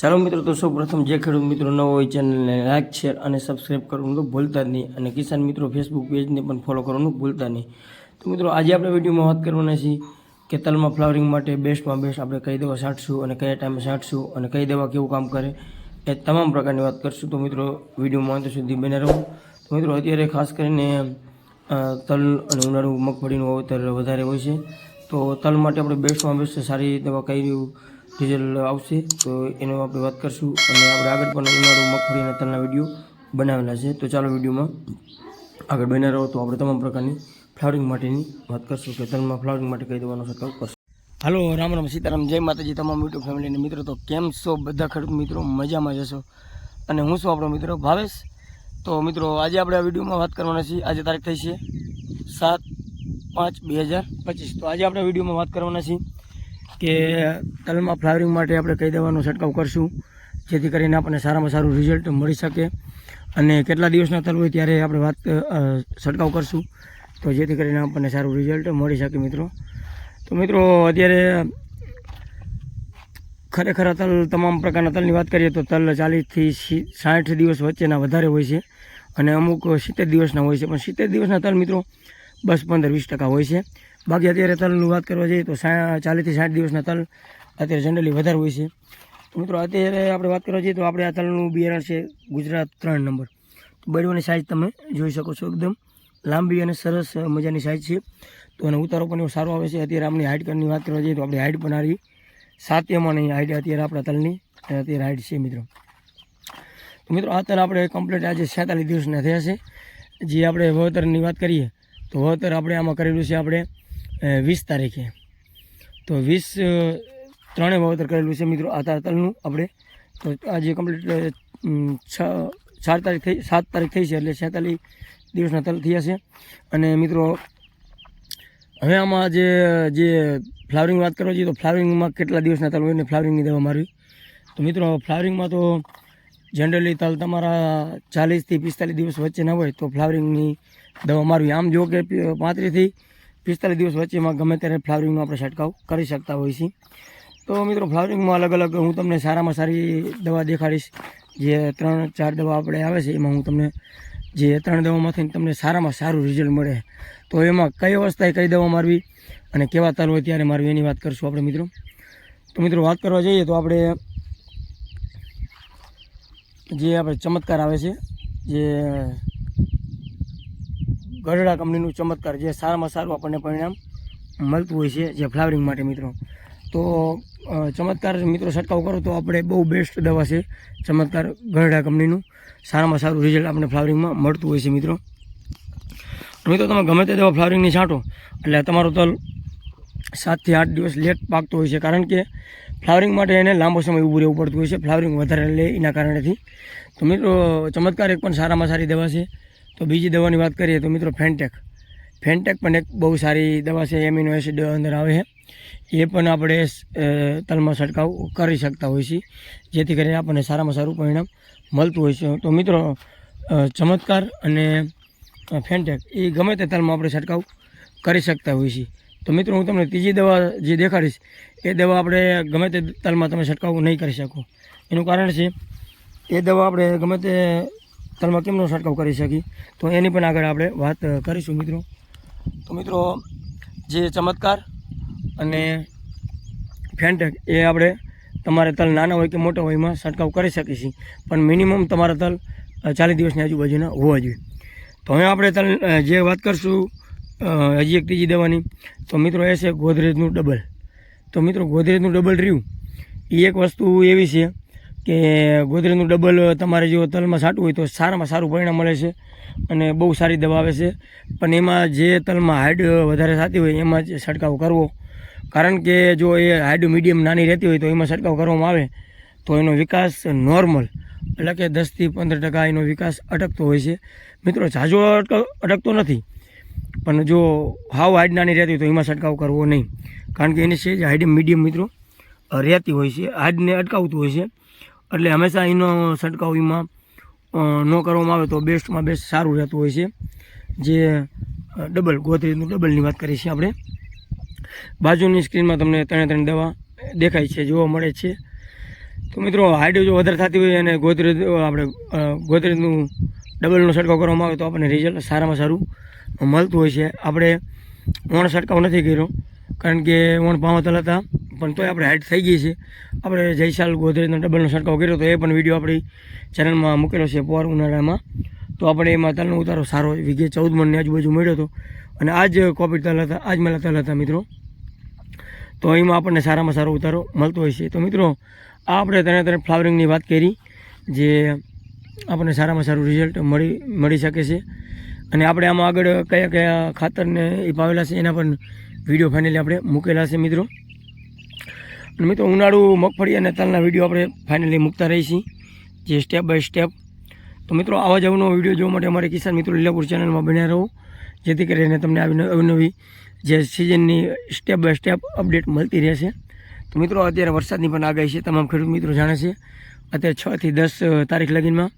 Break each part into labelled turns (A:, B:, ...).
A: ચાલો મિત્રો, તો સૌ પ્રથમ જે ખેડૂત મિત્રો ન હોય ચેનલને લાઇક શેર અને સબસ્ક્રાઈબ કરવાનું તો ભૂલતા જ નહીં અને કિસાન મિત્રો ફેસબુક પેજને પણ ફોલો કરવાનું ભૂલતા નહીં. તો મિત્રો, આજે આપણે વિડીયોમાં વાત કરવાના છીએ કે તલમાં ફ્લાવરિંગ માટે બેસ્ટમાં બેસ્ટ આપણે કઈ દવા છાંટશું અને કયા ટાઈમે છાંટશું અને કઈ દવા કેવું કામ કરે એ તમામ પ્રકારની વાત કરશું. તો મિત્રો, વિડીયોમાં અંત સુધી બને રહો. તો મિત્રો, અત્યારે ખાસ કરીને તલ અને ઉનાળુ મગફળીનું વાવેતર વધારે હોય છે. તો તલ માટે આપણે બેસ્ટમાં બેસ્ટ સારી દવા કઈ રિઝલ્ટ આવશે, તો એનો આપણે વાત કરશું અને આપણે આગળ પણ ઉનાળુ મગફળીના તલના વીડિયો બનાવેલા છે. તો ચાલો વિડીયોમાં આગળ બન્યા રહો, તો આપણે તમામ પ્રકારની ફ્લાવરિંગ માટેની વાત કરશું કે તલમાં ફ્લાવરિંગ માટે કઈ દવાનો છંટકાવ કરશું. હલો, રામ રામ, સીતારામ, જય માતાજી, તમામ યુટ્યુબ ફેમિલીને મિત્રો, તો કેમ છો બધા ખેડૂત મિત્રો? મજામાં જશો અને હું છું આપણો મિત્રો ભાવેશ. તો મિત્રો, આજે આપણે આ વિડીયોમાં વાત કરવાના છીએ, આજે તારીખ થઈ છે સાત પાંચ બે હજાર પચીસ. તો આજે આપણે વિડીયોમાં વાત કરવાના છીએ કે તલમાં ફ્લાવરિંગ માટે આપણે કઈ દવાનો છંટકાવ કરશું, જેથી કરીને આપણને સારામાં સારું રિઝલ્ટ મળી શકે. અને કેટલા દિવસના તલ હોય ત્યારે આપણે વાત છંટકાવ કરશું, તો જેથી કરીને આપણને સારું રિઝલ્ટ મળી શકે મિત્રો. તો મિત્રો, અત્યારે ખરેખર તલ, તમામ પ્રકારના તલની વાત કરીએ તો તલ ચાલીસથી સાઠ દિવસ વચ્ચેના વધારે હોય છે અને અમુક સિત્તેર દિવસના હોય છે. પણ સિત્તેર દિવસના તલ મિત્રો બસ પંદર વીસ ટકા હોય છે. બાકી અત્યારે તલની વાત કરવા જઈએ તો ચાલીસથી સાઠ દિવસના તલ અત્યારે જનરલી વધારે હોય છે. મિત્રો, અત્યારે આપણે વાત કરવા જઈએ તો આપણે આ તલનું બિયારણ છે ગુજરાત ત્રણ નંબર. બળવાની સાઇઝ તમે જોઈ શકો છો એકદમ. લાંબી અને સરસ મજાની સાઇઝ છે. તો અને ઉતારો પણ એવો સારો આવે છે. અત્યારે આપણી હાઇટ કરની વાત કરવા જઈએ તો આપણી હાઇટ પણ આવી સાત્યમાં નહીં હાઇટ અત્યારે આપણા તલની અત્યારે હાઇટ છે મિત્રો. તો મિત્રો, આ તલ આપણે કમ્પ્લીટ આજે છેતાલીસ દિવસના થયા છે. જે આપણે વાવેતરની વાત કરીએ તો વાવેતર આપણે આમાં કરેલું છે આપણે વીસ તારીખે. તો વીસ ત્રણેય ત્રણે વાવેતર કરેલું છે મિત્રો આ તલનું આપણે. તો આજે કમ્પ્લીટ છ, ચાર તારીખ થઈ, સાત તારીખ થઈ છે એટલે છેતાલીસ દિવસના તલ થયા છે. અને મિત્રો, હવે આમાં જે જે ફ્લાવરિંગ વાત કરવા જઈએ તો ફ્લાવરિંગમાં કેટલા દિવસના તલ હોય ને ફ્લાવરિંગની દવા મારવી? તો મિત્રો, ફ્લાવરિંગમાં તો જનરલી તલ તમારા ચાલીસથી પિસ્તાલીસ દિવસ વચ્ચેના હોય તો ફ્લાવરિંગની દવા મારવી. આમ જો કે પાંત્રીસથી પિસ્તાલીસ દિવસ વચ્ચેમાં ગમે ત્યારે ફ્લાવરિંગનો આપણે છંટકાવ કરી શકતા હોઈએ છીએ. તો મિત્રો, ફ્લાવરિંગમાં અલગ અલગ હું તમને સારામાં સારી દવા દેખાડીશ. જે ત્રણ, ચાર દવા આપણે આવે છે, એમાં હું તમને જે ત્રણ દવામાંથી તમને સારામાં સારું રિઝલ્ટ મળે. તો એમાં કઈ અવસ્થાએ કઈ દવા મારવી અને કેવા તલ હોય ત્યારે મારવી એની વાત કરીશું આપણે મિત્રો. તો મિત્રો, વાત કરવા જઈએ તો આપણે જે આપણે ચમત્કાર આવે છે, જે ગઢડા કંપનીનું ચમત્કાર જે સારામાં સારું આપણને પરિણામ મળતું હોય છે, જે ફ્લાવરિંગ માટે મિત્રો. તો ચમત્કાર મિત્રો છંટકાવ કરો તો આપણે બહુ બેસ્ટ દવા છે ચમત્કાર ગઢડા કંપનીનું. સારામાં સારું રિઝલ્ટ આપણે ફ્લાવરિંગમાં મળતું હોય છે મિત્રો. મિત્રો તમે ગમે તે દવા ફ્લાવરિંગની છાંટો, એટલે તમારો તલ સાતથી આઠ દિવસ લેટ પાકતો હોય છે, કારણ કે ફ્લાવરિંગ માટે એને લાંબો સમય ઊભું રહેવું પડતું હોય છે. ફ્લાવરિંગ વધારે લે એના કારણેથી. તો મિત્રો, ચમત્કાર એક પણ સારામાં સારી દવા છે. તો બીજી દવાની વાત કરીએ તો મિત્રો ફેન્ટેક ફેન્ટેક પણ એક બહુ સારી દવા છે એમિનો એસિડ અંદર આવે છે. એ પણ આપણે તલમાં છંટકાવ કરી શકતા હોઈએ છીએ, જેથી કરીને આપણને સારામાં સારું પરિણામ મળતું હોય છે. તો મિત્રો ચમત્કાર અને ફેન્ટેક એ ગમે તે તલમાં આપણે છંટકાવ કરી શકતા હોઈએ છીએ. તો મિત્રો, હું તમને ત્રીજી દવા જે દેખાડીશ, એ દવા આપણે ગમે તે તલમાં તમે છંટકાવ નહીં કરી શકો. એનું કારણ છે, એ દવા આપણે ગમે તે તલમાં કેમનો છંટકાવ કરી શકીએ તો એની પણ આગળ આપણે વાત કરીશું મિત્રો. તો મિત્રો, જે ચમત્કાર અને ફેન્ટેક, એ આપણે તમારે તલ નાના હોય કે મોટા હોય એમાં છંટકાવ કરી શકીએ પણ મિનિમમ તમારા તલ ચાલીસ દિવસની આજુબાજુના હોવા જોઈએ. તો હવે આપણે તલ જે વાત કરશું હજી એક ત્રીજી દવાની. તો મિત્રો, એ છે ગોદરેજનું ડબલ. તો મિત્રો, ગોદરેજનું ડબલ રહ્યું. એ એક વસ્તુ એવી છે કે ગોદરેજનું ડબલ તમારે જો તલમાં છાંટવું હોય તો સારામાં સારું પરિણામ મળે છે અને બહુ સારી દવા આવે છે. પણ એમાં જે તલમાં હાઈડ વધારે થતી હોય એમાં જ છંટકાવ કરવો. કારણ કે જો એ હાઈડ મીડિયમ નાની રહેતી હોય તો એમાં છંટકાવ કરવામાં આવે તો એનો વિકાસ નોર્મલ. એટલે કે દસથી પંદર ટકા એનો વિકાસ અટકતો હોય છે. મિત્રો, ઝાઝો અટક, અટકતો નથી. પણ જો હાવ હાઈડ નાની રહેતી હોય તો એમાં છંટકાવ કરવો નહીં. કારણ કે એની છે જ હાઈડ મીડિયમ મિત્રો રહેતી હોય છે. હાઈડને અટકાવતું હોય છે. એટલે હંમેશા એનો છંટકાવ એમાં ન કરવામાં આવે તો બેસ્ટમાં બેસ્ટ સારું રહેતું હોય છે. જે ડબલ ગોદરેજનું ડબલની વાત કરીએ છીએ આપણે. બાજુની સ્ક્રીનમાં તમને ત્રણે ત્રણ દવા દેખાય છે, જોવા મળે છે. તો મિત્રો હાઈટ જો વધારે થતી હોય અને ગોદરેજ આપણે ગોદરેજનું ડબલનો છંટકાવ કરવામાં આવે તો આપણને રિઝલ્ટ સારામાં સારું મળતું હોય છે. આપણે ઓણ છંટકાવ નથી કર્યો. કારણ કે ઓણ પાવતલ હતા. પણ તોય આપણે હાઇટ થઈ ગઈ છે. આપણે જયશાલ ગોધરેજનો ડબલનો છંટકાવ કર્યો તો એ પણ વીડિયો આપણી ચેનલમાં મૂકેલો છે પોર ઉનાળામાં. તો આપણે એમાં તલનો ઉતારો સારો વીઘે ચૌદ મણની આજુબાજુ મળ્યો હતો. અને આ જ કોપી તલ હતા આ જ મેલા તલ હતા મિત્રો. તો એમાં આપણને સારામાં સારો ઉતારો મળતો હોય છે. તો મિત્રો, આ આપણે તને તને ફ્લાવરિંગની વાત કરી, જે આપણને સારામાં સારું રિઝલ્ટ મળી મળી શકે છે. અને આપણે આમાં આગળ કયા કયા ખાતરને એ પાવેલા છે એના પણ વીડિયો ફાઇનલી આપણે મૂકેલા છે મિત્રો. અને મિત્રો, ઉનાળુ, મગફળી અને તલના વીડિયો આપણે ફાઇનલી મૂકતા રહીશી, જે સ્ટેપ બાય સ્ટેપ તો મિત્રો, આવા જ અવનવો વીડિયો જોવા માટે અમારે કિસાન મિત્રો લીલાપુર ચેનલમાં બન્યા રહો, જેથી કરીને તમને આવી અવનવી જે સિઝનની સ્ટેપ બાય સ્ટેપ અપડેટ મળતી રહેશે. તો મિત્રો, અત્યારે વરસાદની પણ આગાહી છે, તમામ ખેડૂત મિત્રો જાણે છે. અત્યારે છથી દસ તારીખ લગીનમાં.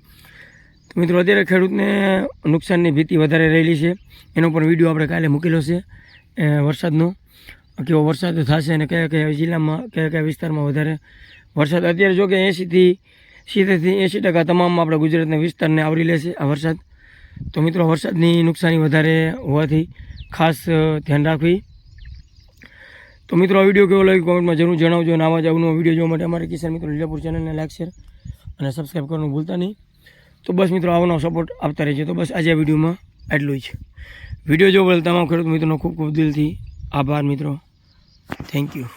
A: તો મિત્રો, અત્યારે ખેડૂતને નુકસાનની ભીતિ વધારે રહેલી છે. એનો પણ વીડિયો આપણે કાલે મૂકેલો છે. વરસાદનો, કેવો વરસાદ થશે અને કયા કયા જિલ્લામાં, કયા કયા વિસ્તારમાં વધારે વરસાદ? અત્યારે જો કે એંશીથી, સિત્તેરથી એંશી ટકા તમામ આપણા ગુજરાતના વિસ્તારને આવરી લેશે આ વરસાદ. તો મિત્રો, વરસાદની નુકસાની વધારે હોવાથી ખાસ ધ્યાન રાખવી. તો મિત્રો, આ વીડિયો કેવો લાગ્યો કોમેન્ટમાં જરૂર જણાવજો અને આવા જ આવનો વીડિયો જોવા માટે અમારે કિસાન મિત્રો લીલાપુર ચેનલને લાઈક, શેર અને સબસ્ક્રાઈબ કરવાનું ભૂલતા નહીં. તો બસ મિત્રો આવનો સપોર્ટ આપતા રહેજો. તો બસ આજે આ વિડીયોમાં એટલું જ. વીડિયો જોવા તમામ ખેડૂત મિત્રોનો ખૂબ ખૂબ દિલથી આભાર મિત્રો. Thank you